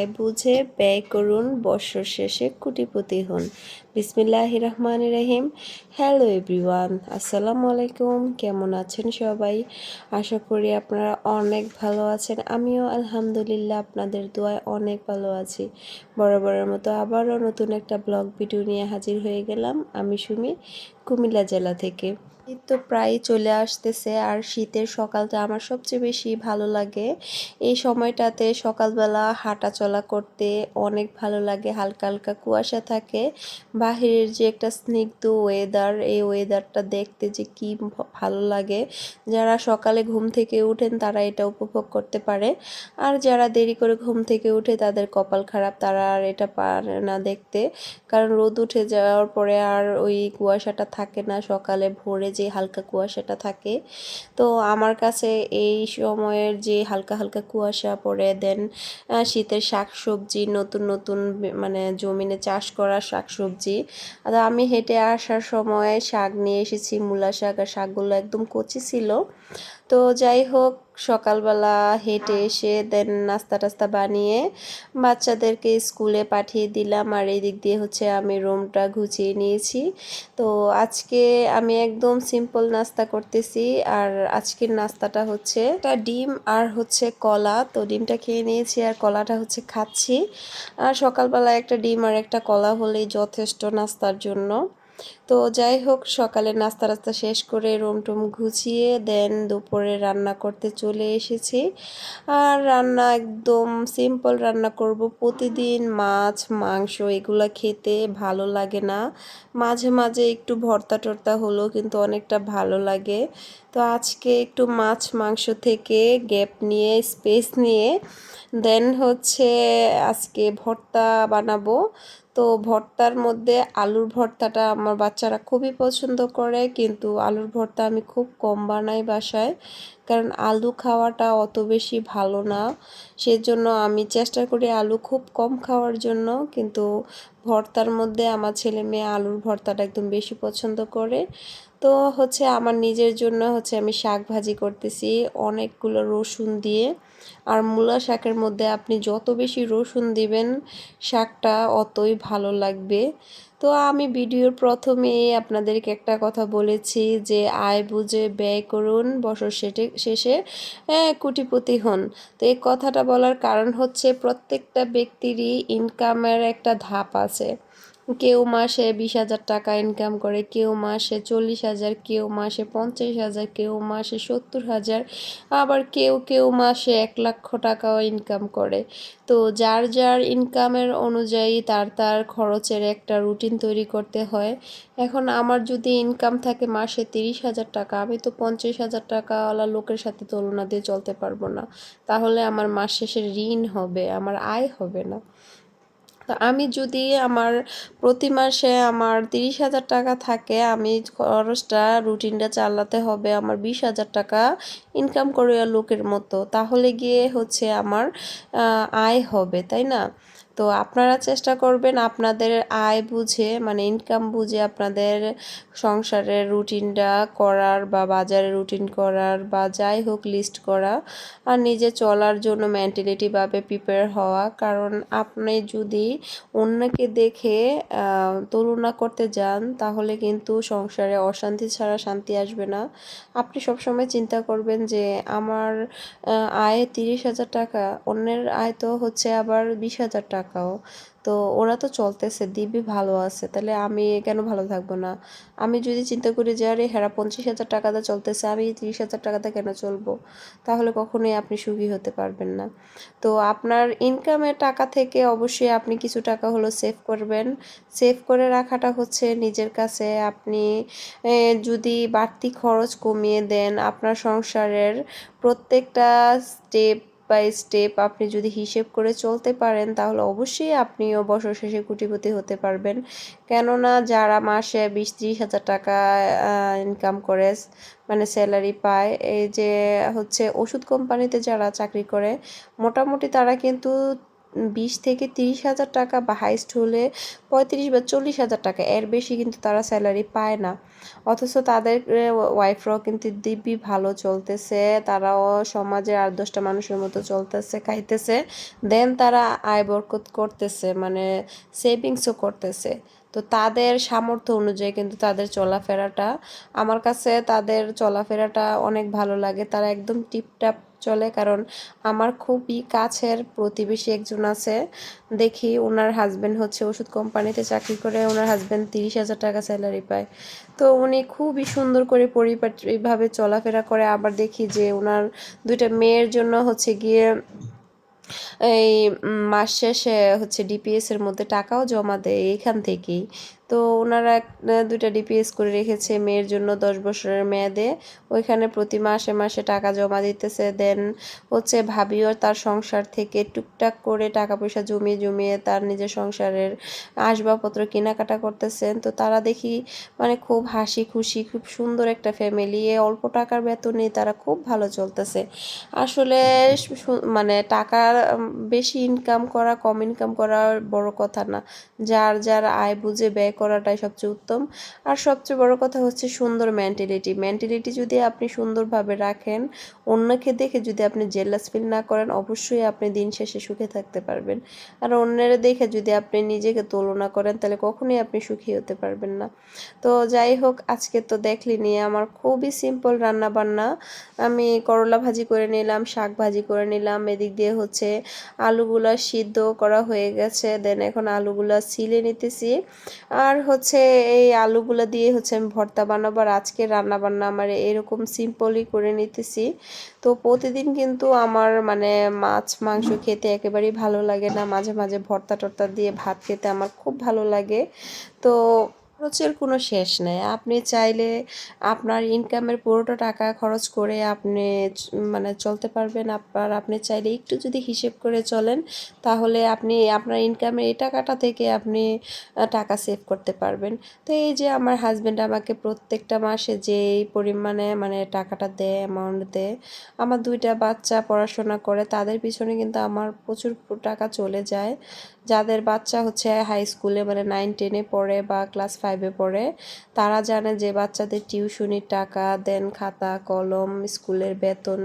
আয় বুঝে ব্যয় করুন বৎসর শেষে কোটিপতি হন। বিসমিল্লাহ রহমান রহিম। হ্যালো এভরিওয়ান, আসসালামু আলাইকুম। কেমন আছেন সবাই? আশা করি আপনারা অনেক ভালো আছেন। আমিও আলহামদুলিল্লাহ আপনাদের দোয়ায় অনেক ভালো আছি। বরাবরের মতো আবারও নতুন একটা ব্লগ ভিডিও নিয়ে হাজির হয়ে গেলাম। আমি সুমি, কুমিল্লা জেলা থেকে। শীত তো প্রায় চলে আসতেছে আর শীতের সকালটা আমার সবচেয়ে বেশি ভালো লাগে। এই সময়টাতে সকালবেলা হাঁটা চলা করতে অনেক ভালো লাগে, হালকা হালকা কুয়াশা থাকে। বাহিরের যে একটা স্নিগ্ধ ওয়েদার এই ওয়েদারটা দেখতে যে কি ভালো লাগে। যারা সকালে ঘুম থেকে উঠেন তারা এটা উপভোগ করতে পারে। আর যারা দেরি করে ঘুম থেকে উঠে তাদের কপাল খারাপ তারা আর এটা পারে না দেখতে। কারণ রোদ উঠে যাওয়ার পরে আর ওই কুয়াশাটা থাকে না, সকালে ভোরে যে হালকা কুয়াশাটা থাকে। তো আমার কাছে এই সময়ের যে হালকা হালকা কুয়াশা পড়ে দেন শীতের শাক সবজি নতুন নতুন মানে জমিনে চাষ করা শাক সবজি আর আমি হেঁটে আসার সময় শাক নিয়ে এসেছি, মূলা শাক আর শাকগুলো একদম কচি ছিল। তো যাই হোক সকালবেলা হেঁটে এসে দেন নাস্তা টাস্তা বানিয়ে বাচ্চাদেরকে স্কুলে পাঠিয়ে দিলাম। আর এই দিক দিয়ে হচ্ছে আমি রুমটা গুছিয়ে নিয়েছি। তো আজকে আমি একদম সিম্পল নাস্তা করতেছি। আর আজকের নাস্তাটা হচ্ছে একটা ডিম আর হচ্ছে কলা। তো ডিমটা খেয়ে নিয়েছি আর কলাটা হচ্ছে খাচ্ছি। আর সকালবেলা একটা ডিম আর একটা কলা হলেই যথেষ্ট নাস্তার জন্য। তো যাই হোক সকালে নাস্তা রাস্তা শেষ করে রুম টুম গুছিয়ে দেন দুপুরে রান্না করতে চলে এসেছি। আর রান্না একদম সিম্পল রান্না করব প্রতিদিন, মাছ, মাংস এগুলো খেতে ভালো লাগে না। মাঝে মাঝে একটু ভর্তা টর্তা হলো কিন্তু অনেকটা ভালো লাগে। তো আজকে একটু মাছ, মাংস থেকে গ্যাপ নিয়ে, স্পেস নিয়ে, দেন হচ্ছে আজকে ভর্তা বানাবো। তো ভর্তার মধ্যে আলুর ভর্তাটা আমার বাচ্চারা খুবই পছন্দ করে, কিন্তু আলুর ভর্তা আমি খুব কম বানাই বাসায়। কারণ আলু খাওয়াটা অত বেশি ভালো না। সেজন্য আমি চেষ্টা করি আলু খুব কম খাওয়ার জন্য, কিন্তু ভর্তার মধ্যে আমার ছেলে মেয়ে আলুর ভর্তাটা একদম বেশি পছন্দ করে। তো হচ্ছে আমার নিজের জন্য হচ্ছে আমি শাক ভাজি করতেছি অনেকগুলো রসুন দিয়ে। আর মূলা শাকের মধ্যে আপনি যত বেশি রসুন দিবেন, শাকটা অতই ভালো লাগবে। তো আমি ভিডিওর প্রথমে আপনাদেরকে একটা কথা বলেছি যে আয় বুঝে ব্যয় করুন বছর শেষে শেষে কুটিপতি হন। তো এই কথাটা বলার কারণ হচ্ছে প্রত্যেকটা ব্যক্তিরই ইনকামের একটা ধাপ আছে। কেউ মাসে বিশ হাজার টাকা ইনকাম করে, কেউ মাসে চল্লিশ হাজার, কেউ মাসে পঞ্চাশ হাজার, কেউ মাসে সত্তর হাজার, আবার কেউ কেউ মাসে এক লক্ষ টাকাও ইনকাম করে। তো যার যার ইনকামের অনুযায়ী তার তার খরচের একটা রুটিন তৈরি করতে হয়। এখন আমার যদি ইনকাম থাকে মাসে তিরিশ হাজার টাকা, আমি তো পঞ্চাশ হাজার টাকাওয়ালা লোকের সাথে তুলনা দিয়ে চলতে পারব না। তাহলে আমার মাস শেষে ঋণ হবে, আমার আয় হবে না। তো আমি যদি আমার প্রতি মাসে আমার তিরিশ হাজার টাকা থাকে, আমি খরচটা রুটিনটা চালাতে হবে আমার বিশ হাজার টাকা ইনকাম করে লোকের মতো। তাহলে গিয়ে হচ্ছে আমার আয় হবে, তাই না? তো আপনারা চেষ্টা করবেন আপনাদের আয় বুঝে মানে ইনকাম বুঝে আপনাদের সংসারের রুটিনটা করার বা বাজারে রুটিন করার বা যাই হোক লিস্ট করা আর নিজে চলার জন্য মেন্টালিটিভাবে প্রিপেয়ার হওয়া। কারণ আপনি যদি অন্যকে দেখে তুলনা করতে যান, তাহলে কিন্তু সংসারে অশান্তি ছাড়া শান্তি আসবে না। আপনি সবসময় চিন্তা করবেন যে আমার আয় তিরিশ হাজার টাকা, অন্যের আয় তো হচ্ছে আবার বিশ হাজার টাকা। টাকাও তো ওরা তো চলতেছে, দিব্যি ভালো আছে, তাহলে আমি কেন ভালো থাকব না? আমি যদি চিন্তা করি যে, আরে হেরা পঞ্চাশ হাজার টাকাতে চলতেছে, আমি তিরিশ হাজার টাকাতে কেন চলবো? তাহলে কখনোই আপনি সুখী হতে পারবেন না। তো আপনার ইনকামের টাকা থেকে অবশ্যই আপনি কিছু টাকা হলো সেভ করবেন। সেভ করে রাখাটা হচ্ছে নিজের কাছে। আপনি যদি বাড়তি খরচ কমিয়ে দেন, আপনার সংসারের প্রত্যেকটা স্টেপ বাই স্টেপ আপনি যদি হিসেব করে চলতে পারেন, তাহলে অবশ্যই আপনিও বছর শেষে কুটিপতি হতে পারবেন। কেননা যারা মাসে বিশ ত্রিশ হাজার টাকা ইনকাম করে মানে স্যালারি পায়, এই যে হচ্ছে ওষুধ কোম্পানিতে যারা চাকরি করে, মোটামুটি তারা কিন্তু বিশ থেকে তিরিশ হাজার টাকা বা হাইস্ট হলে পঁয়ত্রিশ বা চল্লিশ হাজার টাকা। এর বেশি কিন্তু তারা স্যালারি পায় না। অথচ তাদের ওয়াইফরাও কিন্তু দিব্যি ভালো চলতেছে। তারাও সমাজের আর দশটা মানুষের মতো চলতেছে, খাইতেছে। দেন তারা আয় বরকত করতেছে মানে সেভিংসও করতেছে। তো তাদের সামর্থ্য অনুযায়ী কিন্তু তাদের চলাফেরাটা, আমার কাছে তাদের চলাফেরাটা অনেক ভালো লাগে। তারা একদম টিপটাপ চলে, কারণ আমার খুবই কাছের প্রতিবেশী একজন আছে। দেখি ওনার হাজব্যান্ড হচ্ছে ওষুধ কোম্পানিতে চাকরি করে ওনার হাজব্যান্ড তিরিশ হাজার টাকা স্যালারি পায়। তো উনি খুবই সুন্দর করে পরিপাটিভাবে চলাফেরা করে। আবার দেখি যে ওনার দুইটা মেয়ের জন্য হচ্ছে গিয়ে এই মাস শেষে হচ্ছে ডিপিএস এর মধ্যে টাকাও জমা দেয় এখান থেকেই। তো ওনারা দুইটা ডিপিএস করে রেখেছে মেয়ের জন্য দশ বছরের মেয়াদে। ওইখানে প্রতি মাসে মাসে টাকা জমা দিতেছে। দেন হচ্ছে ভাবিও তার সংসার থেকে টুকটাক করে টাকা পয়সা জমিয়ে জমিয়ে তার নিজের সংসারের আসবাবপত্র কেনাকাটা করতেছেন তো তারা দেখি মানে খুব হাসি খুশি, খুব সুন্দর একটা ফ্যামিলি অল্প টাকার বেতনে তারা খুব ভালো চলতেছে। আসলে মানে টাকা বেশি ইনকাম করা, কম ইনকাম করা বড় কথা না। যার যার আয় বুঝে ব্যয় করাটাই সবচেয়ে উত্তম। আর সবচেয়ে বড় কথা হচ্ছে সুন্দর মেন্টালিটি মেন্টালিটি যদি আপনি সুন্দরভাবে রাখেন, অন্যকে দেখে যদি আপনি জেলাস ফিল না করেন, অবশ্যই আপনি দিন শেষে সুখে থাকতে পারবেন। আর অন্যের দেখে যদি আপনি নিজেকে তুলনা করেন, তাহলে কখনোই আপনি সুখী হতে পারবেন না। তো যাই হোক, আজকে তো দেখলি নিয়ে আমার খুবই সিম্পল রান্না বান্না আমি করলা ভাজি করে নিলাম, শাক ভাজি করে নিলাম। এদিক দিয়ে হচ্ছে আলুগুলো সিদ্ধ করা হয়ে গেছে। দেন এখন আলুগুলো সিলে নিতেছি। আর হচ্ছে এই আলুগুলো দিয়ে হচ্ছে আমি ভর্তা বানাবো আর আজকে রান্না বান্না আমার এরকম সিম্পলই করে নিতেছি। তো প্রতিদিন কিন্তু আমার মানে মাছ, মাংস খেতে একেবারেই ভালো লাগে না। মাঝে মাঝে ভর্তা টর্তা দিয়ে ভাত খেতে আমার খুব ভালো লাগে। তো খরচের কোনো শেষ নেই। আপনি চাইলে আপনার ইনকামের পুরোটা টাকা খরচ করে আপনি মানে চলতে পারবেন। আপনার, আপনি চাইলে একটু যদি হিসেব করে চলেন, তাহলে আপনি আপনার ইনকামের এই টাকাটা থেকে আপনি টাকা সেভ করতে পারবেন। তো এই যে আমার হাজব্যান্ড আমাকে প্রত্যেকটা মাসে যে পরিমাণে মানে টাকাটা দেয় অ্যামাউন্ট দেয়, আমার দুইটা বাচ্চা পড়াশোনা করে, তাদের পিছনে কিন্তু আমার প্রচুর টাকা চলে যায়। যাদের বাচ্চা হচ্ছে হাই স্কুলে মানে নাইন টেনে পড়ে বা ক্লাস ফাইভে পড়ে, তারা জানে যে বাচ্চাদের টিউশনির টাকা দেন খাতা, কলম, স্কুলের বেতন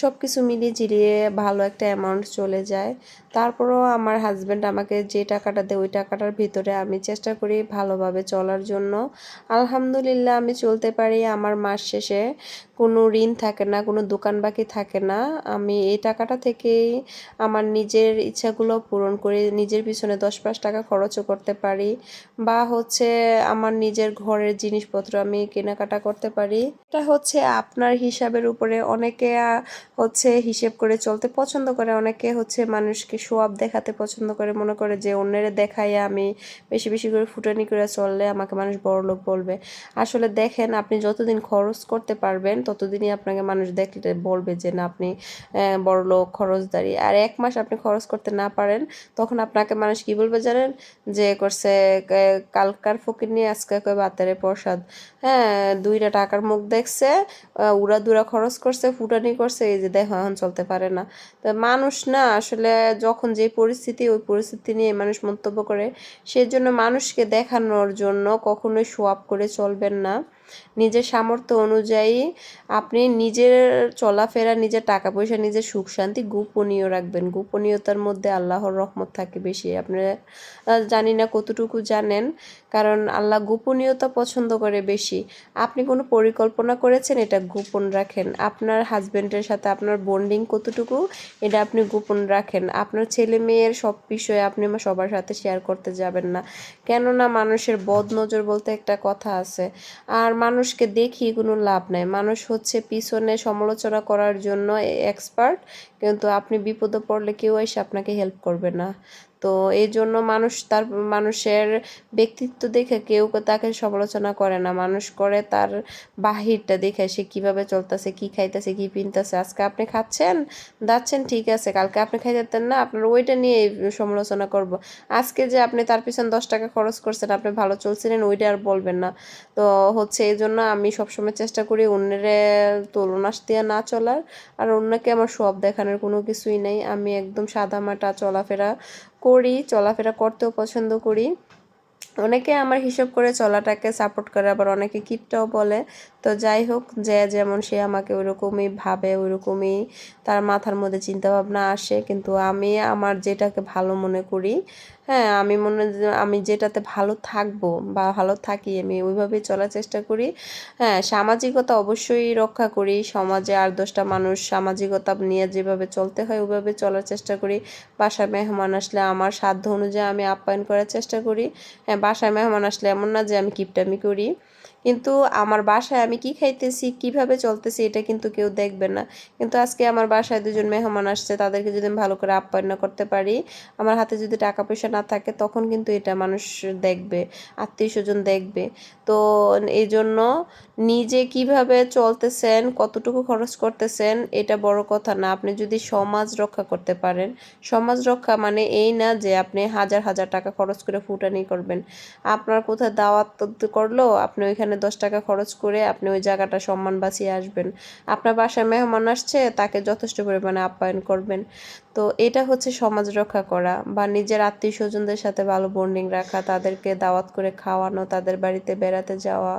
সব কিছু মিলিয়ে জিলিয়ে ভালো একটা অ্যামাউন্ট চলে যায়। তারপরেও আমার হাজব্যান্ড আমাকে যে টাকাটা দেয়, ওই টাকাটার ভিতরে আমি চেষ্টা করি ভালোভাবে চলার জন্য। আলহামদুলিল্লাহ আমি চলতে পারি আমার মাস শেষে। কোনো ঋণ থাকে না, কোনো দোকান বাকি থাকে না। আমি এই টাকাটা থেকেই আমার নিজের ইচ্ছাগুলো পূরণ করে নিজের পিছনে দশ পাঁচ টাকা খরচও করতে পারি বা হচ্ছে আমার নিজের ঘরের জিনিসপত্র আমি কেনাকাটা করতে পারি। এটা হচ্ছে আপনার হিসাবের উপরে অনেকে হচ্ছে হিসেব করে চলতে পছন্দ করে, অনেকে হচ্ছে মানুষকে সোয়াব দেখাতে পছন্দ করে, মনে করে যে অন্যের দেখাই আমি বেশি বেশি করে ফুটানি করে চললে আমাকে মানুষ বড় লোক বলবে। আসলে দেখেন, আপনি যতদিন খরচ করতে পারবেন ততদিনই আপনাকে মানুষ দেখলে বলবে যে, না, আপনি বড় লোক, খরচদারি। আর এক মাস আপনি খরচ করতে না পারেন, তখন আপনাকে মানুষ কি বলবে জানেন? যে, করছে কালকার ফকির নিয়ে আজকে কয়ে বাতারে প্রসাদ। হ্যাঁ দুইটা টাকার মুখ দেখছে উড়া দুরা খরচ করছে, ফুটানি করছে, এই যে দেখো, এখন চলতে পারে না। তো মানুষ না, আসলে যখন যে পরিস্থিতি, ওই পরিস্থিতি নিয়ে মানুষ মন্তব্য করে, সেজন্য মানুষকে দেখানোর জন্য কখনোই সোয়াপ করে চলবেন না। নিজের সামর্থ্য অনুযায়ী আপনি নিজের চলাফেরা, নিজের টাকা পয়সা নিজের সুখ শান্তি গোপনীয় রাখবেন। গোপনীয়তার মধ্যে আল্লাহর রহমত থাকে বেশি। আপনারা জানি না কতটুকু জানেন, কারণ আল্লাহ গোপনীয়তা পছন্দ করে বেশি। আপনি কোনো পরিকল্পনা করেছেন এটা গোপন রাখেন? আপনার হাজব্যান্ডের সাথে আপনার বন্ডিং কতটুকু, এটা আপনি গোপন রাখেন? আপনার ছেলে মেয়ের সব বিষয়ে আপনি সবার সাথে শেয়ার করতে যাবেন না। কেননা মানুষের বদ নজর বলতে একটা কথা আছে। আর মানুষকে দেখি কোনো লাভ নাই। মানুষ হচ্ছে পিছনে সমালোচনা করার জন্য এক্সপার্ট কিন্তু আপনি বিপদে পড়লে কেউ এসে আপনাকে হেল্প করবে না। তো এই জন্য মানুষ তার, মানুষের ব্যক্তিত্ব দেখে কেউ তাকে সমালোচনা করে না। মানুষ করে তার বাহিরটা দেখে সে কীভাবে চলতেছে, কি খাইতেছে, কি পিনতেছে। আজকে আপনি খাচ্ছেন যাচ্ছেন ঠিক আছে। কালকে আপনি খাইতেন না, আপনার ওইটা নিয়ে সমালোচনা করব। আজকে যে আপনি তার পিছনে দশ টাকা খরচ করছেন, আপনি ভালো চলছিলেন, ওইটা আর বলবেন না। তো হচ্ছে এই জন্য আমি সবসময় চেষ্টা করি অন্যের তুলনা দিয়ে না চলার। আর অন্যকে আমার সব দেখানোর কোনো কিছুই নেই। আমি একদম সাদামাটা চলাফেরা করি, চলাফেরা করতেও পছন্দ করি। অনেকে আমার হিসাব করে চলাটাকে সাপোর্ট করে, আবার অনেকে কিটটাও বলে। তো যাই হোক, যে যেমন সে আমাকে ওইরকমই ভাবে, ওইরকমই তার মাথার মধ্যে চিন্তাভাবনা আসে, কিন্তু আমি আমার যেটাকে ভালো মনে করি হ্যাঁ আমি মনে আমি যেটাতে ভালো থাকব বা ভালো থাকি, আমি ওইভাবেই চলার চেষ্টা করি। হ্যাঁ সামাজিকতা অবশ্যই রক্ষা করি। সমাজে আর দশটা মানুষ সামাজিকতা নিয়ে যেভাবে চলতে হয়, ওইভাবে চলার চেষ্টা করি। বাসায় মেহমান আসলে আমার সাধ্য অনুযায়ী আমি আপ্যায়ন করার চেষ্টা করি। হ্যাঁ বাসায় মেহমান আসলে এমন না যে আমি কিপটামি করি। কিন্তু আমার বাসায় আমি কি খাইতেছি, কীভাবে চলতেছি এটা কিন্তু কেউ দেখবে না। কিন্তু আজকে আমার বাসায় দুজন মেহমান আসছে, তাদেরকে যদি আমি ভালো করে আপ্যায়ন করতে পারি, আমার হাতে যদি টাকা পয়সা না থাকে তখন কিন্তু এটা মানুষ দেখবে আত্মীয় স্বজন দেখবে। তো এই জন্য নিজে কীভাবে চলতেছেন, কতটুকু খরচ করতেছেন, এটা বড় কথা না। আপনি যদি সমাজ রক্ষা করতে পারেন, সমাজ রক্ষা মানে এই না যে আপনি হাজার হাজার টাকা খরচ করে ফুটানি করবেন। আপনার কোথায় দাওয়াত করল, আপনি ওইখানে দশ টাকা খরচ করে আপনি ওই জায়গাটা সম্মান বাঁচিয়ে আসবেন। আপনার বাসায় মেহমান আসছে, তাকে যথেষ্ট পরিমাণে আপ্যায়ন করবেন। তো এটা হচ্ছে সমাজ রক্ষা করা বা নিজের আত্মীয় স্বজনদের সাথে ভালো বন্ডিং রাখা, তাদেরকে দাওয়াত করে খাওয়ানো, তাদের বাড়িতে বেড়াতে যাওয়া,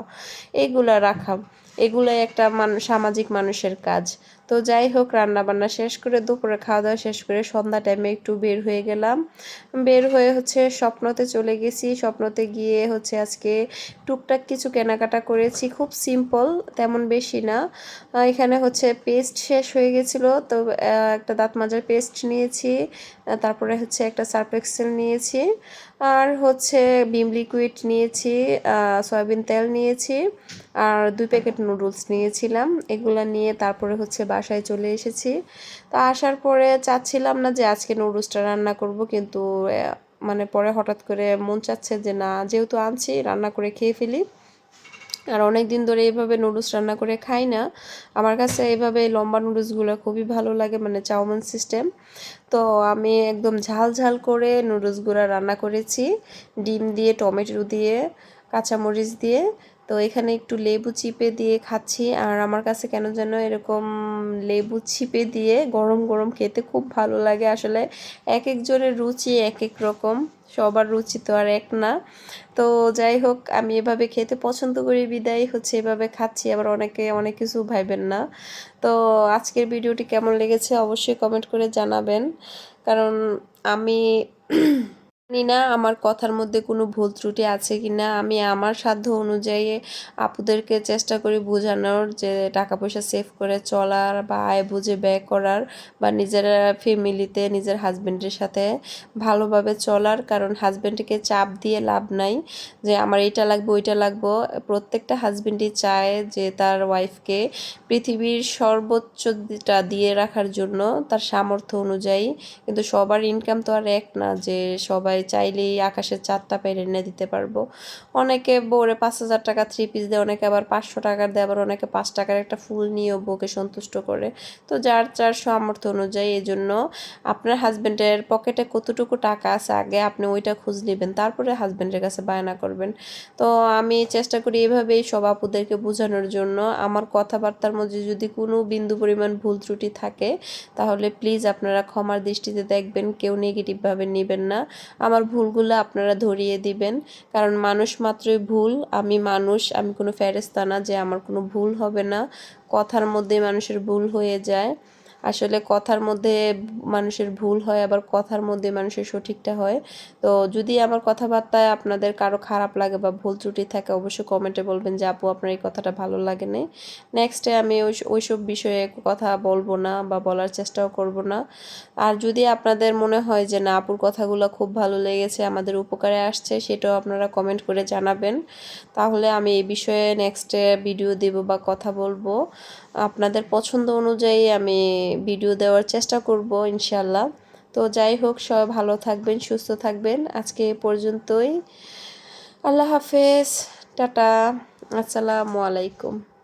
এগুলা রাখা। এগুলোই একটা মান, সামাজিক মানুষের কাজ। তো যাই হোক রান্না বান্না শেষ করে দুপুরে খাওয়া দাওয়া শেষ করে সন্ধ্যা টাইমে একটু বের হয়ে গেলাম। বের হয়ে হচ্ছে স্বপ্নতে চলে গেছি। স্বপ্নতে গিয়ে হচ্ছে আজকে টুকটাক কিছু কেনাকাটা করেছি। খুব সিম্পল তেমন বেশি না। এখানে হচ্ছে পেস্ট শেষ হয়ে গেছিল। তো একটা দাঁত মাজার পেস্ট নিয়েছি, তারপরে হচ্ছে একটা সার্ফ এক্সেল নিয়েছি, আর হচ্ছে বিম লিকুইড নিয়েছি সয়াবিন তেল নিয়েছি, আর দুই প্যাকেট নুডলস নিয়েছিলাম। এগুলো নিয়ে তারপরে হচ্ছে বাসায় চলে এসেছি। তো আসার পরে চাচ্ছিলাম না যে আজকে নুডলসটা রান্না করব, কিন্তু মানে পরে হঠাৎ করে মন চাচ্ছে যে না, যেহেতু আনছি, রান্না করে খেয়ে ফেলি। আর অনেক দিন ধরে এইভাবে নুডলস রান্না করে খাই না। আমার কাছে এইভাবে লম্বা নুডলসগুলো খুবই ভালো লাগে মানে চাউমিন সিস্টেম তো আমি একদম ঝাল ঝাল করে নুডলসগুলো রান্না করেছি। ডিম দিয়ে, টমেটো দিয়ে, কাঁচামরিচ দিয়ে। তো এখানে একটু লেবু চিপে দিয়ে খাচ্ছি। আর আমার কাছে কেন যেন এরকম লেবু চিপে দিয়ে গরম গরম খেতে খুব ভালো লাগে। আসলে এক একজনের রুচি এক এক রকম। সবার রুচি তো আর এক না। তো যাই হোক, আমি এভাবে খেতে পছন্দ করি, বিদায়। হচ্ছে এভাবে খাচ্ছি, আবার অনেকে অনেক কিছু ভাইবেন না। তো আজকের ভিডিওটি কেমন লেগেছে অবশ্যই কমেন্ট করে জানাবেন। কারণ আমি জানি না আমার কথার মধ্যে কোনো ভুল ত্রুটি আছে কি না আমি আমার সাধ্য অনুযায়ী আপুদেরকে চেষ্টা করি বোঝানোর যে টাকা পয়সা সেভ করে চলার বা আয় বুঝে ব্যয় করার বা নিজের ফ্যামিলিতে নিজের হাজব্যান্ডের সাথে ভালোভাবে চলার। কারণ হাজব্যান্ডকে চাপ দিয়ে লাভ নাই যে আমার এইটা লাগবে, ওইটা লাগবো। প্রত্যেকটা হাজব্যান্ডই চায় যে তার ওয়াইফকে পৃথিবীর সর্বোচ্চটা দিয়ে রাখার জন্য তার সামর্থ্য অনুযায়ী। কিন্তু সবার ইনকাম তো আর এক না যে সবাই হয় চাইলেই আকাশের চারটা পেরে এনে দিতে পারব। অনেকে বউরে পাঁচ হাজার টাকা থ্রি পিস দেয়, অনেকে আবার পাঁচশো টাকার দেয়, আবার অনেকে পাঁচ টাকার একটা ফুল নিয়েও বউকে সন্তুষ্ট করে। তো যার যার সামর্থ্য অনুযায়ী এই জন্য আপনার হাজব্যান্ডের পকেটে কতটুকু টাকা আছে আগে আপনি ওইটা খুঁজ নেবেন, তারপরে হাজব্যান্ডের কাছে বায়না করবেন। তো আমি চেষ্টা করি এভাবেই সব আপুদেরকে বোঝানোর জন্য। আমার কথাবার্তার মধ্যে যদি কোনো বিন্দু পরিমাণ ভুল ত্রুটি থাকে, তাহলে প্লিজ আপনারা ক্ষমার দৃষ্টিতে দেখবেন, কেউ নেগেটিভভাবে নেবেন না। আমার ভুলগুলো আপনারা ধরিয়ে দিবেন। কারণ মানুষ মাত্রই ভুল। আমি মানুষ, আমি কোনো ফেরেস্তা না যে আমার কোনো ভুল হবে না। কথার মধ্যে মানুষের ভুল হয়ে যায়। আসলে কথার মধ্যে মানুষের ভুল হয়, আবার কথার মধ্যে মানুষের সঠিকটা হয়। তো যদি আমার কথাবার্তায় আপনাদের কারও খারাপ লাগে বা ভুল ত্রুটি থাকে, অবশ্যই কমেন্টে বলবেন যে, আপু, আপনার এই কথাটা ভালো লাগে নেই। নেক্সটে আমি ওই, ওইসব বিষয়ে কথা বলব না বা বলার চেষ্টাও করব না। আর যদি আপনাদের মনে হয় যে, না, আপুর কথাগুলো খুব ভালো লেগেছে, আমাদের উপকারে আসছে, সেটাও আপনারা কমেন্ট করে জানাবেন। তাহলে আমি এই বিষয়ে নেক্সটে ভিডিও দেব বা কথা বলব। আপনাদের পছন্দ অনুযায়ী আমি ভিডিও দেওয়ার চেষ্টা করব ইনশাল্লাহ তো যাই হোক, সবাই ভালো থাকবেন, সুস্থ থাকবেন। আজকে পর্যন্তই। আল্লাহ হাফেজ। টাটা। আসসালামু আলাইকুম।